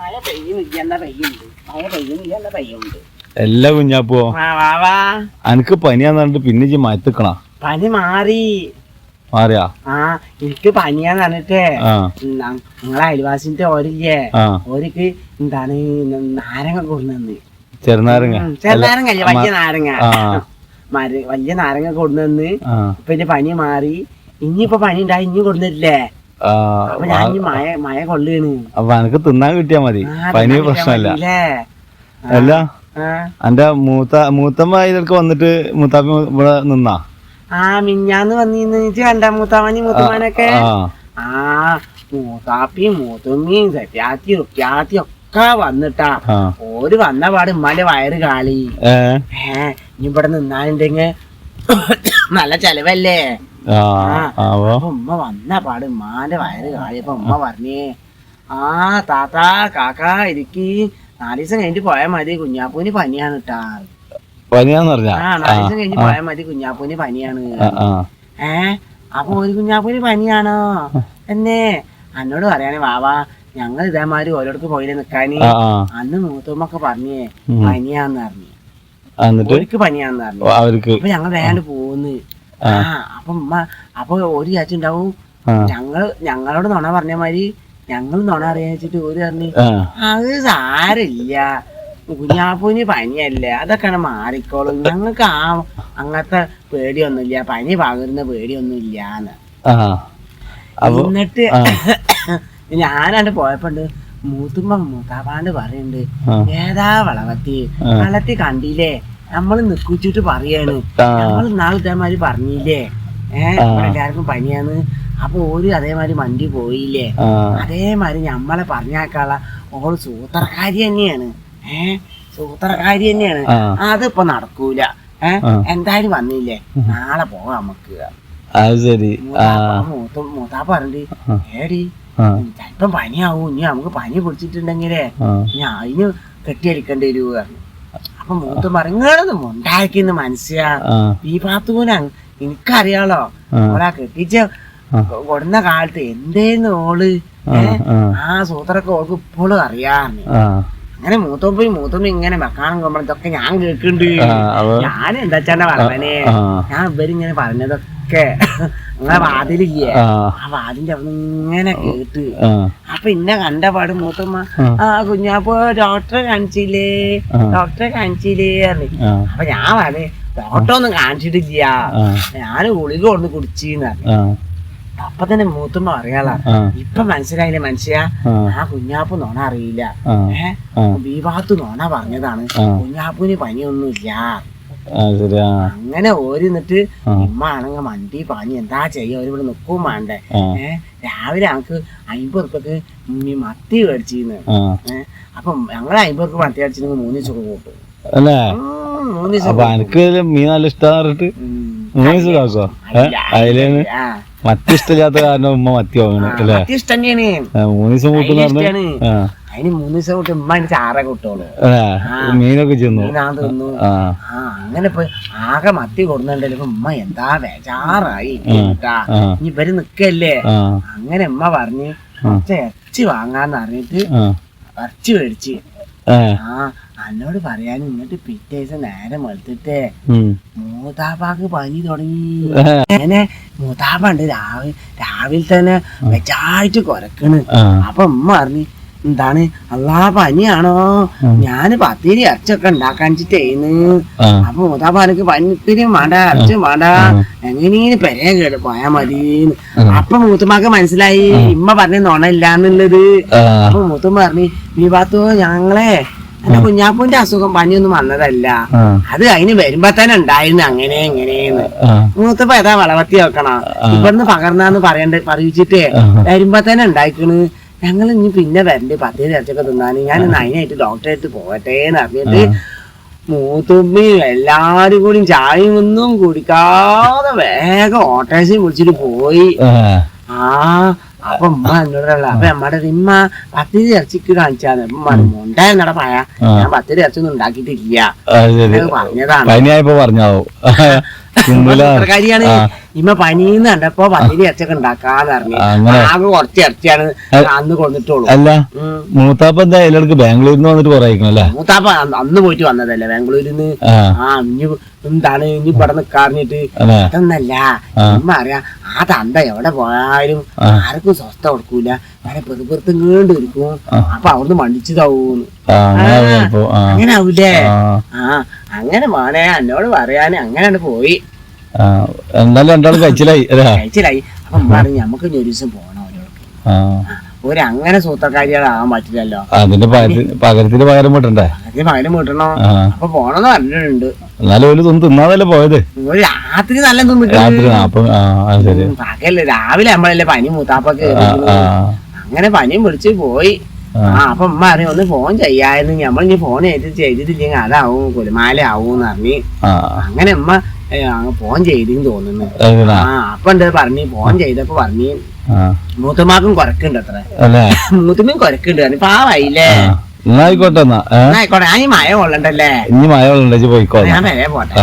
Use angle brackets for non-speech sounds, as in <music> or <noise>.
മഴ പെയ്യുന്നില്ല എന്നാ പെയ്യുണ്ട്. മഴ പെയ്യുന്നില്ല എന്നാ പെയ്യുണ്ട്. എല്ലാ കുഞ്ഞാപ്പോ അനക്ക് പനിയാന്ന് പിന്നെ ഇജ്ജ് മയത്തിക്കണ? പനി മാറി. മാറിയാ? ആ എനിക്ക് പനിയാന്ന് പറഞ്ഞിട്ടേ നിങ്ങളെ അയൽവാസിന്റെ ഓരില്ലേ ആ. ഓർക്ക് എന്താണ് നാരങ്ങ കൊണ്ടുവന്ന്. ചെറുനാരങ്ങ? ചെറുനാരങ്ങ അല്ലേ വലിയ നാരങ്ങ. <laughs> വലിയ നാരങ്ങ കൊണ്ടുവന്ന് പിന്നെ പനി മാറി. ഇനിയിപ്പൊ പനി ഉണ്ടായി ഇനി കൊണ്ടുവരില്ലേ? അനക്ക് തിന്നാൻ കിട്ടിയാ മതി. പനി പ്രശ്നമല്ല അല്ല എന്റെ മൂത്ത മൂത്തമ്മ ഇതൊക്കെ വന്നിട്ട് മൂത്താപ്പി ഇവിടെ നിന്നാ? ആ മിഞ്ഞാന്ന് ഇജ്ജ് കണ്ട മൂത്താമണി മൂത്തമാനൊക്കെ ആ മൂത്താപ്പി മൂത്തമ്മയും സത്യാത്തി റുപ്യാത്തിയും ഒക്കെ വന്നിട്ടാ. ഓര് വന്ന പാട് ഉമ്മാന്റെ വയറ് കാളി. ഏ? ഇനി ഇവിടെ നിന്നാലുണ്ടെങ്കിൽ <coughs> നല്ല ചെലവല്ലേ? അപ്പൊ ഉമ്മ വന്ന പാട് ഉമ്മാന്റെ വയറ് കാളിയപ്പോ ഉമ്മ പറഞ്ഞേ ആ താത്ത കാക്ക ഇരിക്കി. നാല് ദിവസം കഴിഞ്ഞിട്ട് പോയാൽ മതി. കുഞ്ഞാപ്പൂന് പനിയാണ് കേട്ടാ പനിയാന്ന് പറഞ്ഞാ? ആ നാല് ദിവസം കഴിഞ്ഞ് പോയാൽ മതി. കുഞ്ഞാപ്പൂന് പനിയാണ്. ഏ അപ്പൊ ഒരു കുഞ്ഞാപ്പൂന് പനിയാണോ? എന്നേ എന്നോട് പറയാനേ വാവാ ഞങ്ങൾ ഇതേമാതിരി ഓരോടക്ക് പോയില്ലേ നിക്കാന്. അന്ന് മൂത്തുമ്മൊക്കെ പറഞ്ഞേ. പനിയാന്ന് പറഞ്ഞു. ഒരിക്ക് പനിയാന്ന് പറഞ്ഞു. അപ്പൊ ഞങ്ങൾ വേണ്ട പോന്ന്. ആ അപ്പൊ അപ്പൊ ഒരു ചാച്ചി ഉണ്ടാവും. ഞങ്ങൾ ഞങ്ങളോട് നുണ പറഞ്ഞ മാതിരി ഞങ്ങൾ നുണ അറിയാൻ വെച്ചിട്ട് ഒരു പറഞ്ഞു അത് സാരില്ല കുഞ്ഞാപ്പൂന് പനിയല്ലേ അതൊക്കെയാണ് മാറിക്കോളും. ഞങ്ങൾക്ക് ആ അങ്ങനത്തെ പേടിയൊന്നുമില്ല. പനി പകരുന്ന അപ്പൊ എന്നിട്ട് <coughs> ഞാനാണ്ട് പോയപ്പോണ്ട് മൂത്തുമ്പ മൂത്താപ്പാണ്ട് പറയുന്നുണ്ട് ഏതാ വളവത്തി. വളത്തി കണ്ടില്ലേ? നമ്മൾ നിക്കുച്ചിട്ട് പറയാണ്. നമ്മൾ നാളെ ഇതേമാതിരി പറഞ്ഞില്ലേ? എല്ലാവർക്കും പനിയാന്ന് അപ്പൊ ഓര് അതേമാതിരി മണ്ടി പോയില്ലേ? അതേമാതിരി ഞമ്മളെ പറഞ്ഞാക്കാള ഓൾ സൂത്രക്കാരി തന്നെയാണ്. ഏ സൂത്രക്കാരി തന്നെയാണ്. അതിപ്പൊ നടക്കൂല. ഏ ആ. എന്തായാലും വന്നില്ലേ? നാളെ പോവാ നമുക്ക് ശരി. മൂത്ത പറഞ്ഞിട്ട്. ഏടി ചിലപ്പം പനിയാവും. ഇനി നമുക്ക് പനി പിടിച്ചിട്ടുണ്ടെങ്കിലേ ഞാൻ അതിന് കെട്ടിയടിക്കേണ്ടി വരൂ പറഞ്ഞു. അപ്പൊ മൂത്ത നിങ്ങളൊന്നും ഉണ്ടാക്കിന്ന് മനസ്സിലാ ഈ പാത്തൂന എനിക്കറിയാലോ. അവളാ കെട്ടിച്ച. കൊടുന്ന കാലത്ത് എന്തേന്ന് ഓൾ? ആ സൂത്രൊക്കെ ഓൾക്ക് ഇപ്പോഴും അറിയാന്ന്. അങ്ങനെ മൂത്തോപ്പി മൂത്തോപ്പി ഇങ്ങനെ വെക്കാനും കൊമ്പളത്തൊക്കെ ഞാൻ കേൾക്കുന്നുണ്ട് ഞാൻ എന്താ ചേട്ടാ പറഞ്ഞേ? ഞാൻ ഇവരിങ്ങനെ പറഞ്ഞതൊക്കെ നിങ്ങളെ വാതിലില്ലേ? ആ. വാതിന്റെ അവിടെ ഇങ്ങനെ കേട്ട്. അപ്പൊ ഇന്നെ കണ്ട പാട് മൂത്തമ്മ ആ. കുഞ്ഞാപ്പോ ഡോക്ടറെ കാണിച്ചില്ലേ? ഡോക്ടറെ കാണിച്ചില്ലേ? അപ്പൊ ഞാൻ പറഞ്ഞു ഡോക്ടറെ ഒന്നും കാണിച്ചിട്ടില്ല ഞാൻ ഗുളിക കൊണ്ട് കുടിച്ചീന്ന് അപ്പൊ തന്നെ മൂത്തുമ്പോ അറിയാലോ ഇപ്പൊ മനസ്സിലായില്ലേ മനുഷ്യ? ആ. കുഞ്ഞാപ്പ് നോണ അറിയില്ല. ഏഹ് ബീഭാഗത്ത് നോണ പറഞ്ഞതാണ്. കുഞ്ഞാപ്പുവിന് കുഞ്ഞാപ്പൂന് പനിയൊന്നുമില്ല. അങ്ങനെ ഓരി നിന്നിട്ട് ഉമ്മ ആണെങ്കിൽ മണ്ടി പാഞ്ഞ് എന്താ ചെയ്യാ? ഒരു ഇവിടെ നിൽക്കും വേണ്ടേ. ഏഹ് രാവിലെ ഞങ്ങക്ക് അമ്പത് ഉറുപ്പൊക്കെ മത്തി മേടിച്ചിന്ന്. ഏഹ് അപ്പൊ ഞങ്ങൾ അമ്പത് ഉറുപ്പ് മത്തി മേടിച്ചിരുന്നെങ്കിൽ മൂന്ന് ദിവസം കൂട്ടും. അപ്പൊ എനിക്ക് മീൻ നല്ല ഇഷ്ടം പറഞ്ഞിട്ട് മീൻ സുഖാക്കോ മത്തി ഇഷ്ടമില്ലാത്ത കാരണം ഉമ്മ മത്തി വാങ്ങണം അല്ലേ? മൂന്ന് ദിവസം കൂട്ടുന്ന അതിന് പറഞ്ഞു? അതിന് മൂന്ന് ദിവസം കൂട്ടി ഉമ്മ അതിന് ചാറ കൂട്ടോളൂ ആ, മീനൊക്കെ ചെന്നു തിന്നു. അങ്ങനെ പോയി ആകെ മത്തി കൊടുക്കുന്നുണ്ടല്ലോ ഉമ്മ എന്താ ആ ഇനി ഇവർ നിക്കല്ലേ? അങ്ങനെ ഉമ്മ പറഞ്ഞ് കുറച്ച് ഇറച്ചി വാങ്ങാന്ന് അറിഞ്ഞിട്ട് ഇറച്ചി മേടിച്ച്. ആ ആ എന്നോട് പറയാൻ എന്നിട്ട് പിറ്റേ ദിവസം നേരം വെളുത്തിട്ട്. മൂത്താപ്പാക്ക് പനി തുടങ്ങി. അങ്ങനെ മൂത്താപ്പ ഉണ്ട് രാവിലെ രാവിലെ തന്നെ വെച്ചായിട്ട് കൊരക്കണ് അപ്പൊ ഉമ്മ പറഞ്ഞു എന്താണ്? അള്ളാ പനിയാണോ? ഞാൻ പത്തിരി ഇറച്ചൊക്കെ ഉണ്ടാക്കാനിച്ചിട്ടേന്ന് ആ. അപ്പൊ മൂത്താപ്പ എനിക്ക് പനിപ്പിരിയും വേണ്ട ഇറച്ചും വേണ്ട. എങ്ങനെയും പെരേ കേട് പോയാ മതി അപ്പൊ മൂത്തുമാക്ക് മനസ്സിലായി ഇമ്മ പറഞ്ഞ നുണ ഇല്ലാന്നുള്ളത്. അപ്പൊ മൂത്തുമ്മ പറഞ്ഞു നീ പാത്തു ഞങ്ങളെ എന്റെ കുഞ്ഞാപ്പൂന്റെ അസുഖം പനിയൊന്നും വന്നതല്ല. അത് അതിന് വരുമ്പോ തന്നെ ഉണ്ടായിരുന്നു അങ്ങനെ എങ്ങനെയെന്ന് മൂത്തപ്പോ ഏതാ വളവത്തി വെക്കണം? ഇവിടുന്ന് പകർന്നാന്ന് പറയണ്ട പറയിച്ചിട്ടേ. വരുമ്പോ തന്നെ ഉണ്ടായിക്കണ്. ഞങ്ങൾ ഇനി പിന്നെ വരണ്ട് പത്തേ ഇറച്ചൊക്കെ തിന്നാന്. ഞാൻ നൈനായിട്ട് അതിനായിട്ട് ഡോക്ടറെ അടുത്ത് പോകട്ടെ എന്ന് അറിഞ്ഞിട്ട് മൂത്തുമ്മയും എല്ലാരും കൂടി ചായയും ഒന്നും കുടിക്കാതെ വേഗം ഓട്ടോസിൽ വിളിച്ചിട്ട് പോയി. ആ അപ്പൊ ഉമ്മ എന്നോടല്ല അപ്പൊ അമ്മയുടെ ഉമ്മ പത്തിരി ഇറച്ചിക്ക് ഞാൻ പത്തിരി ഇറച്ചൊന്നും ഉണ്ടാക്കിയിട്ടില്ല. അത് ശരി. അത് പറഞ്ഞതാണ്. പനിയായപ്പോ പറഞ്ഞാവോ? തിന്നൂല. ഇമ്മ പനിന്ന് കണ്ടപ്പോ പത്തിരി ഇറച്ചൊക്കെ ഉണ്ടാക്കാന്ന് പറഞ്ഞു. ആകെ കുറച്ച് ഇറച്ചിയാണ് അന്ന് കൊണ്ടിട്ടുള്ളൂ. അല്ല. മൂത്താപ്പ എന്താ ബാംഗ്ലൂരിൽ നിന്ന് വന്നിട്ട് കുറെ അല്ലേ? മൂത്താപ്പ അന്ന് പോയിട്ട് വന്നതല്ലേ ബാംഗ്ലൂരിന്ന്? ആ. ആ ഇനി എന്താണ്? ഇനി ഇവിടെ നിക്കാറിഞ്ഞിട്ട് അതൊന്നല്ല ഇമ്മ അറിയാം ആ തന്ത എവിടെ പോയാലും ആർക്കും സ്വസ്ഥ കൊടുക്കൂല. അങ്ങനെ പെറുപെറുത്തും കേണ്ട് ഇരിക്കും. അപ്പൊ അവിടുന്ന് മണ്ടിച്ചതാവൂന്ന് അങ്ങനെ ആവൂലേ ആ. അങ്ങനെ മോനെ എന്നോട് പറയാന് അങ്ങനെ പോയി. എന്നാലും രണ്ടാളും കഴിച്ചിലായി കഴിച്ചിലായി. അപ്പൊ പറഞ്ഞു നമുക്ക് ഒരു ദിവസം പോണം അവരോട് അങ്ങനെ സൂത്രക്കാരികളാകാൻ പറ്റില്ലല്ലോ. അതിന്റെ പകരത്തി- പകരത്തിന് പകരം വിട്ടണ്ടേ അതിന് പകരം വീട്ടണോ അപ്പൊ പോണെന്ന് പറഞ്ഞിട്ടുണ്ട്. എന്നാലും ഒരു തിന്ന് തിന്നാതല്ലേ പോയത്? ഒരു രാത്രി നല്ല പകൽ രാവിലെ നമ്മളല്ലേ പനി മൂത്താപ്പൊക്കെ അങ്ങനെ പനിയും പിടിച്ച് പോയി. ആ. അപ്പൊ ഉമ്മ അറിയാം ഒന്ന് ഫോൺ ചെയ്യായിരുന്നു. നമ്മൾ ഇനി ഫോൺ ചെയ്ത് ചെയ്തിട്ടില്ലെങ്കിൽ അതാവും കുലമാല ആവും എന്ന് അങ്ങനെ അമ്മ ഫോൺ ചെയ്തെന്ന് തോന്നുന്നു. ആ അപ്പൊ എന്താ പറഞ്ഞു? ഫോൺ ചെയ്തപ്പോ പറഞ്ഞു. മൂത്തമാക്കും കൊരക്കുണ്ട് അത്ര. അല്ലേ? മൂത്തമ്മയും കൊരക്കുണ്ട്. പാവായില്ലേ? ആ. എന്നാ ആയിക്കോട്ടെ ഞാൻ ഈ മഴ കൊള്ളണ്ടല്ലേ? ഇനി മഴ കൊള്ളണ്ടേ പോയിക്കോ ഞാൻ വരെ പോട്ടെ.